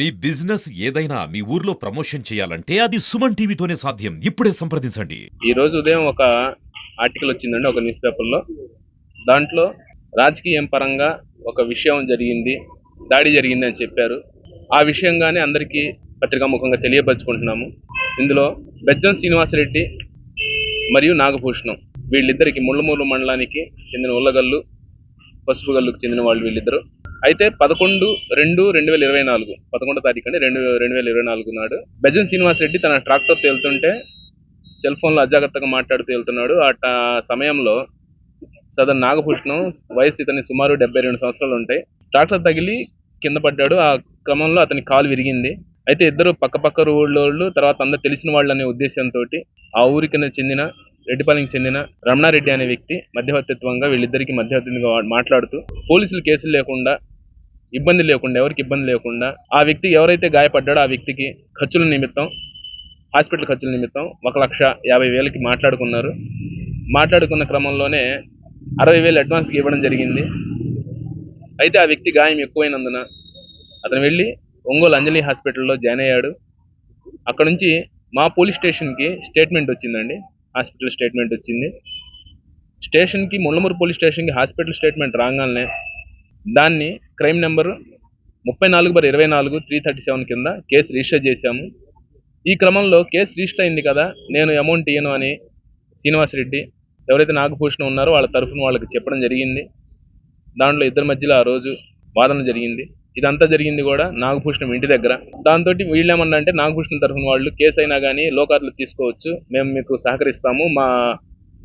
మీ business ఏదైనా మీ ఊర్లో promotion చేయాలంటే అది సుమన్ టీవీతోనే సాధ్యం. ఇప్పుడే సంప్రదించండి. ఈ రోజు ఉదయం ఒక ఆర్టికల్ వచ్చిందండి ఒక న్యూస్ పేపర్లో. దాంట్లో రాజకీయం పరంగా ఒక విషయం జరిగింది దాడి జరిగింది అని చెప్పారు. ఆ విషయంగానే అందరికీ పత్రికాముఖంగా తెలియపరచుకుంటున్నాము. ఇందులో బెజ్జం శ్రీనివాసరెడ్డి మరియు నాగభూషణం వీళ్ళిద్దరికి ముళ్ళమూరు మండలానికి చెందిన ఉల్లగల్లు పసుపుగల్లుకు చెందిన వాళ్ళు వీళ్ళిద్దరు. అయితే పదకొండు రెండు రెండు వేల ఇరవై నాలుగు పదకొండో తారీఖు అండి రెండు రెండు వేల ఇరవై నాలుగు నాడు బెజన్ శ్రీనివాస్ రెడ్డి తన ట్రాక్టర్ తేలుతుంటే సెల్ ఫోన్లో అజాగ్రత్తగా మాట్లాడుతూ వెళ్తున్నాడు. ఆ సమయంలో సదన్ నాగభూషణం వయసు ఇతని సుమారు డెబ్బై రెండు సంవత్సరాలు ఉంటాయి. ట్రాక్టర్ తగిలి కింద పడ్డాడు. ఆ క్రమంలో అతని కాలు విరిగింది. అయితే ఇద్దరు పక్క పక్క తర్వాత అందరు తెలిసిన వాళ్ళు అనే ఉద్దేశంతో ఆ ఊరికి చెందిన రెడ్డిపాలెంకి చెందిన రమణారెడ్డి అనే వ్యక్తి మధ్యవర్తిత్వంగా వీళ్ళిద్దరికి మధ్యవర్తిగా మాట్లాడుతూ పోలీసులు కేసులు లేకుండా ఇబ్బంది లేకుండా ఎవరికి ఇబ్బంది లేకుండా ఆ వ్యక్తి ఎవరైతే గాయపడ్డాడో ఆ వ్యక్తికి ఖర్చుల నిమిత్తం హాస్పిటల్ ఖర్చుల నిమిత్తం ఒక లక్ష యాభై వేలకి మాట్లాడుకున్నారు. మాట్లాడుకున్న క్రమంలోనే అరవై వేలు అడ్వాన్స్కి ఇవ్వడం జరిగింది. అయితే ఆ వ్యక్తి గాయం ఎక్కువైనందున అతను వెళ్ళి ఒంగోలు అంజలి హాస్పిటల్లో జాయిన్ అయ్యాడు. అక్కడ నుంచి మా పోలీస్ స్టేషన్కి స్టేట్మెంట్ వచ్చిందండి. హాస్పిటల్ స్టేట్మెంట్ వచ్చింది. స్టేషన్కి ముళ్ళమూరు పోలీస్ స్టేషన్కి హాస్పిటల్ స్టేట్మెంట్ రాగానే దాన్ని క్రైమ్ నెంబర్ ముప్పై నాలుగు బర్ ఇరవై నాలుగు త్రీ థర్టీ సెవెన్ కింద కేసు రిజిస్టర్ చేశాము. ఈ క్రమంలో కేసు రిజిస్టర్ అయింది కదా నేను అమౌంట్ ఇయ్యను అని శ్రీనివాసరెడ్డి ఎవరైతే నాగభూషణం ఉన్నారో వాళ్ళ తరఫున వాళ్ళకి చెప్పడం జరిగింది. దాంట్లో ఇద్దరి మధ్యలో ఆ రోజు వాదన జరిగింది. ఇదంతా జరిగింది కూడా నాగభూషణం ఇంటి దగ్గర. దాంతో వీళ్ళేమన్నా అంటే నాగభూషణం తరఫున వాళ్ళు కేసు అయినా కానీ లోకార్లు తీసుకోవచ్చు. మేము మీకు సహకరిస్తాము. మా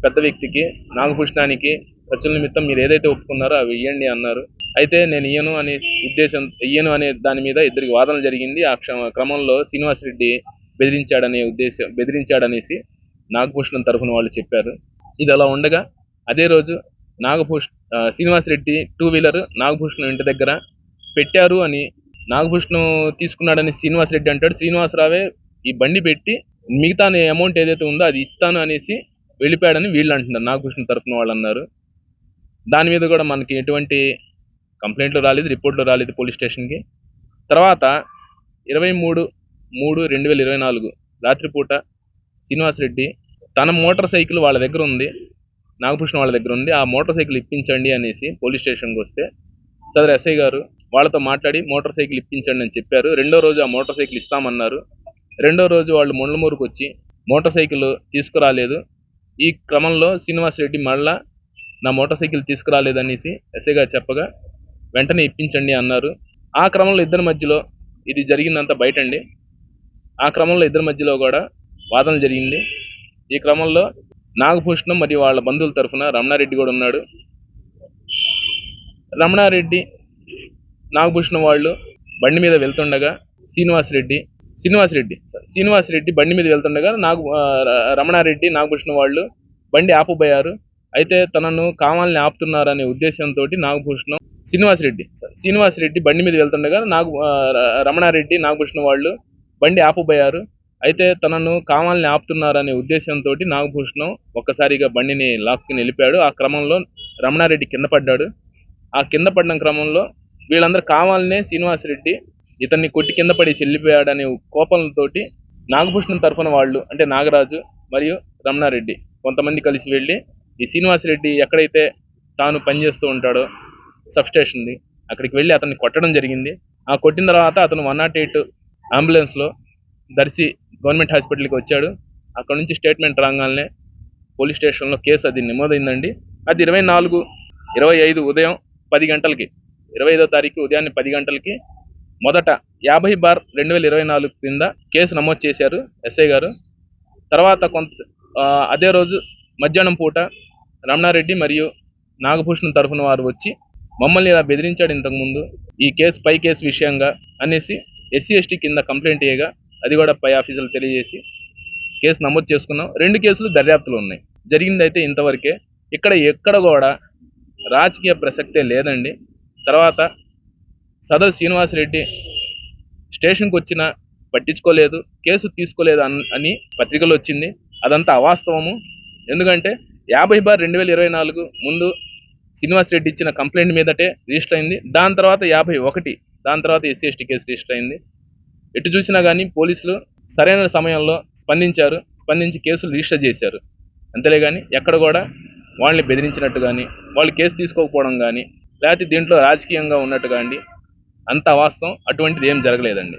పెద్ద వ్యక్తికి నాగభూషణానికి ఖర్చుల నిమిత్తం మీరు ఏదైతే ఒప్పుకున్నారో అవి ఇవ్వండి అన్నారు. అయితే నేను ఇయ్యను అనే ఉద్దేశం ఇయ్యను అనే దాని మీద ఇద్దరికి వాదన జరిగింది. ఆ క్రమంలో శ్రీనివాస్ రెడ్డి బెదిరించాడనే ఉద్దేశం బెదిరించాడనేసి నాగభూషణం తరఫున వాళ్ళు చెప్పారు. ఇది అలా ఉండగా అదే రోజు నాగభూష్ శ్రీనివాస్ రెడ్డి టూ వీలర్ నాగభూషణం ఇంటి దగ్గర పెట్టారు అని నాగభూషణం తీసుకున్నాడని శ్రీనివాస్ రెడ్డి అంటాడు. శ్రీనివాసరావే ఈ బండి పెట్టి మిగతా అమౌంట్ ఏదైతే ఉందో అది ఇస్తాను అనేసి వెళ్ళిపోయాడని వీళ్ళు అంటున్నారు. నాగభూషణం తరఫున వాళ్ళు అన్నారు. దాని మీద కూడా మనకి ఎటువంటి కంప్లైంట్లు రాలేదు రిపోర్ట్లు రాలేదు పోలీస్ స్టేషన్కి తర్వాత ఇరవై మూడు మూడు రెండు వేల ఇరవై నాలుగు రాత్రిపూట శ్రీనివాస్ రెడ్డి తన మోటార్ సైకిల్ వాళ్ళ దగ్గర ఉంది నాగభూషణం వాళ్ళ దగ్గర ఉంది. ఆ మోటార్ సైకిల్ ఇప్పించండి అనేసి పోలీస్ స్టేషన్కి వస్తే సదరు ఎస్ఐ గారు వాళ్ళతో మాట్లాడి మోటార్ సైకిల్ ఇప్పించండి అని చెప్పారు. రెండో రోజు ఆ మోటార్ సైకిల్ ఇస్తామన్నారు. రెండో రోజు వాళ్ళు ముండ్లమూరుకు వచ్చి మోటార్ సైకిల్ తీసుకురాలేదు. ఈ క్రమంలో శ్రీనివాస్ రెడ్డి మళ్ళా నా మోటార్ సైకిల్ తీసుకురాలేదనేసి ఎస్ఐ గారు చెప్పగా వెంటనే ఇప్పించండి అన్నారు. ఆ క్రమంలో ఇద్దరి మధ్యలో ఇది జరిగిందంతా బయటండి. ఆ క్రమంలో ఇద్దరి మధ్యలో కూడా వాదన జరిగింది. ఈ క్రమంలో నాగభూషణం మరియు వాళ్ళ బంధువుల తరఫున రమణారెడ్డి కూడా ఉన్నాడు. రమణారెడ్డి నాగభూషణం వాళ్ళు బండి మీద వెళ్తుండగా శ్రీనివాస్ రెడ్డి శ్రీనివాస్ రెడ్డి శ్రీనివాస్ రెడ్డి బండి మీద వెళ్తుండగా నాగు రమణారెడ్డి నాగభూషణం వాళ్ళు బండి ఆపుపోయారు అయితే తనను కావాలని ఆపుతున్నారనే ఉద్దేశంతో నాగభూషణం శ్రీనివాస్ రెడ్డి శ్రీనివాస్ రెడ్డి బండి మీద వెళ్తుండగా నాగు రమణారెడ్డి నాగభూషణం వాళ్ళు బండి ఆపుపోయారు అయితే తనను కావాలని ఆపుతున్నారనే ఉద్దేశంతో నాగభూషణం ఒక్కసారిగా బండిని లాక్కుని వెళ్ళిపోయాడు. ఆ క్రమంలో రమణారెడ్డి కింద పడ్డాడు. ఆ కింద పడిన క్రమంలో వీళ్ళందరూ కావాలనే శ్రీనివాస్ రెడ్డి ఇతన్ని కొట్టి కింద పడేసి వెళ్ళిపోయాడనే కోపంతోటి నాగభూషణం తరఫున వాళ్ళు అంటే నాగరాజు మరియు రమణారెడ్డి కొంతమంది కలిసి వెళ్ళి ఈ శ్రీనివాస్ రెడ్డి ఎక్కడైతే తాను పనిచేస్తూ ఉంటాడో సబ్స్టేషన్ది అక్కడికి వెళ్ళి అతన్ని కొట్టడం జరిగింది. ఆ కొట్టిన తర్వాత అతను వన్ నాట్ ఎయిట్ అంబులెన్స్లో దర్శి గవర్నమెంట్ హాస్పిటల్కి వచ్చాడు. అక్కడ నుంచి స్టేట్మెంట్ రాగానే పోలీస్ స్టేషన్లో కేసు అది నమోదైందండి. అది ఇరవై నాలుగు ఇరవై ఐదు ఉదయం పది గంటలకి ఇరవై ఐదో తారీఖు ఉదయాన్నే పది గంటలకి మొదట యాభై బార్ రెండు వేల ఇరవై నాలుగు క్రింద కేసు నమోదు చేశారు ఎస్ఐ గారు. తర్వాత కొంత అదే రోజు మధ్యాహ్నం పూట రమణారెడ్డి మరియు నాగభూషణ్ తరఫున వారు వచ్చి మమ్మల్ని ఇలా బెదిరించాడు ఇంతకుముందు. ఈ కేసు పై కేసు విషయంగా అనేసి ఎస్సీ ఎస్టీ కింద కంప్లైంట్ చేయగా అది కూడా పై ఆఫీసులు తెలియజేసి కేసు నమోదు చేసుకున్నాం. రెండు కేసులు దర్యాప్తులు ఉన్నాయి. జరిగిందైతే ఇంతవరకే. ఇక్కడ ఎక్కడ కూడా రాజకీయ ప్రసక్తే లేదండి. తర్వాత సదరు శ్రీనివాసరెడ్డి స్టేషన్కి వచ్చిన పట్టించుకోలేదు కేసు తీసుకోలేదు అని పత్రికలు వచ్చింది. అదంతా అవాస్తవము. ఎందుకంటే యాభై బార్ రెండు వేల ఇరవై నాలుగు ముందు శ్రీనివాస్ రెడ్డి ఇచ్చిన కంప్లైంట్ మీదటే రిజిస్టర్ అయింది. దాని తర్వాత యాభై ఒకటి దాని తర్వాత ఎస్సీ ఎస్టీ కేసు రిజిస్టర్ అయింది. ఎటు చూసినా కానీ పోలీసులు సరైన సమయంలో స్పందించారు. స్పందించి కేసులు రిజిస్టర్ చేశారు. అంతేలే కానీ ఎక్కడ కూడా వాళ్ళని బెదిరించినట్టు కానీ వాళ్ళు కేసు తీసుకోకపోవడం కానీ లేకపోతే దీంట్లో రాజకీయంగా ఉన్నట్టుగా కానీ అంత వాస్తవం అటువంటిది ఏం జరగలేదండి.